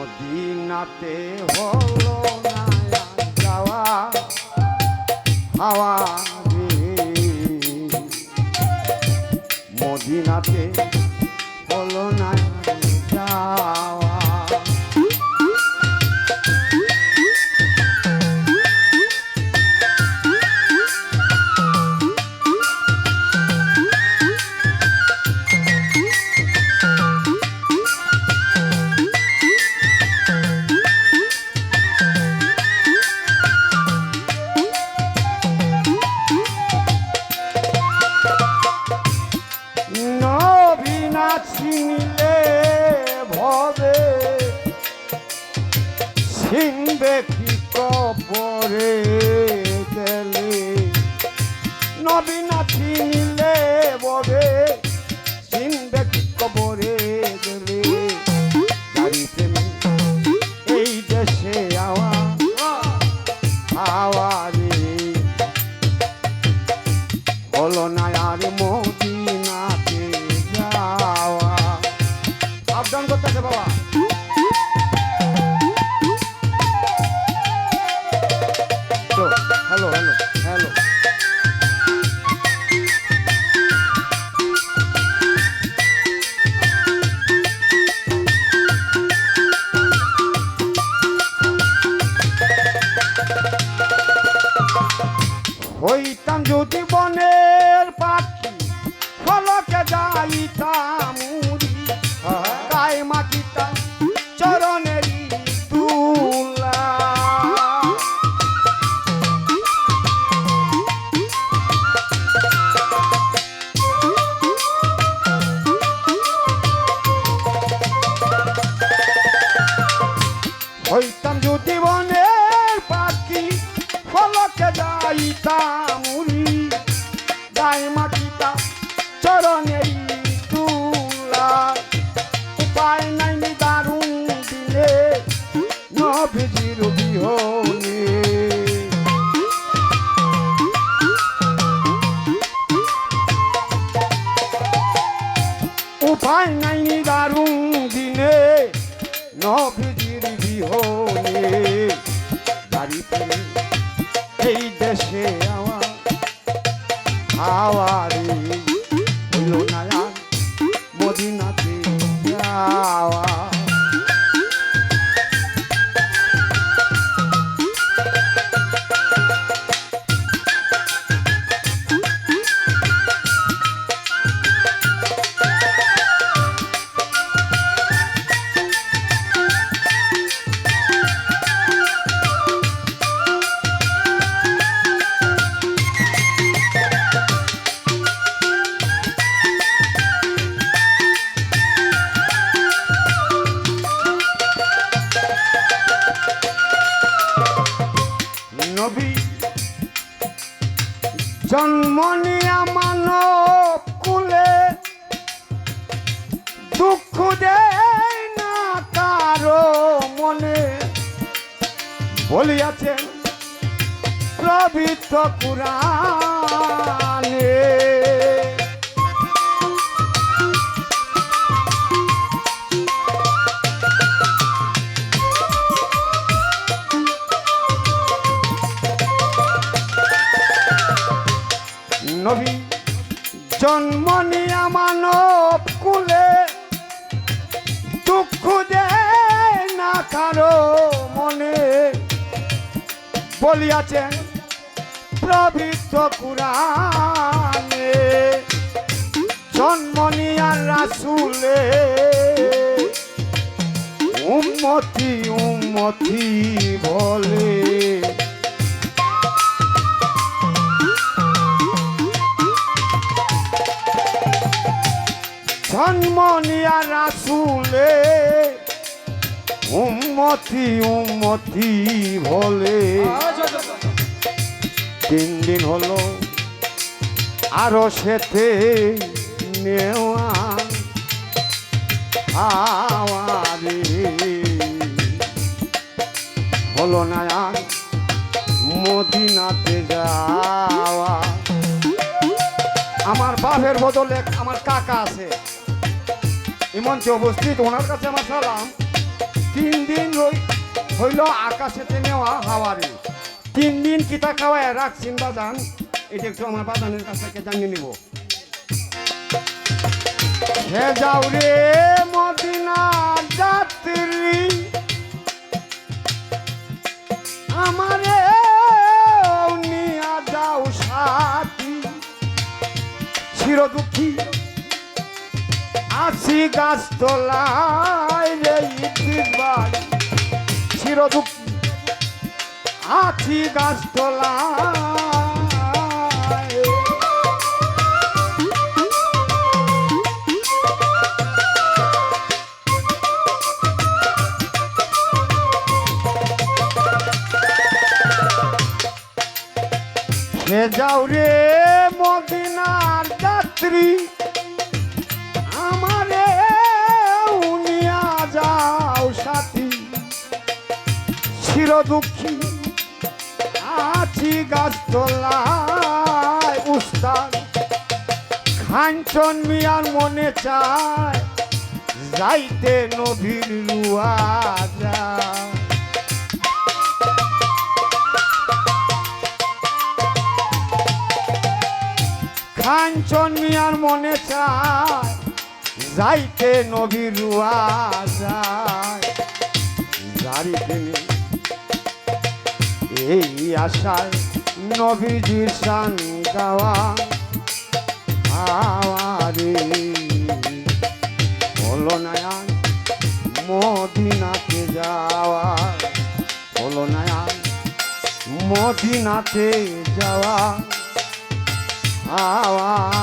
মদিনাতে হলো না যাওয়া হাওয়া মদিনাতে চিনলে ভবে। চিনবে কি কবরে গেলে নবীনা হইতাম যদি বনের পাখি ফলকে যাইতাম উড়ি। হইতাম যদি বনের উড়ি গায়ে মাটিতা চরণেরই তুলা। উপায় নাই দারুণ দিলে নভিজির বিহনে। উপায় নাই দারুণ দিনে নভিজির বিহনে। গাড়ি পেলে আওয়ারে হইল না আর নবী। জন্ম নিয়া মানব কুলে। দুঃখ দেয় না কারও মনে। বলিয়াছেন প্রবৃত্ত পুরাণে জন্ম নিয়া মানব কুলে, দুঃখ দেয় না কারও মনে। বলিয়াছেন প্রবৃত্ত কুরানে জন্ম নিয়া রাসুলে উন্মতি উন্মতি বলে। জন্ম নিয়া রাসুলে উম্মতি উম্মতি বলে তিন দিন হলো আরও সেতে নেওয়া আওয়ারে হলো না মদিনাতে যাওয়া। আমার বাপের বদলে আমার কাকা আছে। এই মঞ্চে উপস্থিত ওনার কাছে আমার সালাম। তিন দিন হইল আকাশেতে নেওয়া হাওয়ারে। তিন দিন কিতা খাওয়ায় রাখছেন বাজান এটা একটু আমার বাজানের কাছ থেকে জানিয়ে নিব। হে যাও রে মদিনা যাত্রী, আমারে নিয়া যাও সাথী। চির দুঃখী আছি গাছ তোলায় রে ইদ্রিস ভাই চির দুঃখী আছি গাছ তোলায়। সে যাও রে মদিনার যাত্রী। চির দুঃখী। আছি গাছ তোলায় উস্তাদ। খাঞ্চন মিয়ার মনে চায়, যাইতে নদীর রুয়া কাঞ্চন মিয়ার মনে চায়, যাইতে নবী রুয়া যায়। যারি প্রেমে এই আশায় নবীজির সান গাওয়া, আওয়ারে। হলো নয়ান মদিনাতে যাওয়া হলো নয়ান মদিনাতে যাওয়া আওয়ারে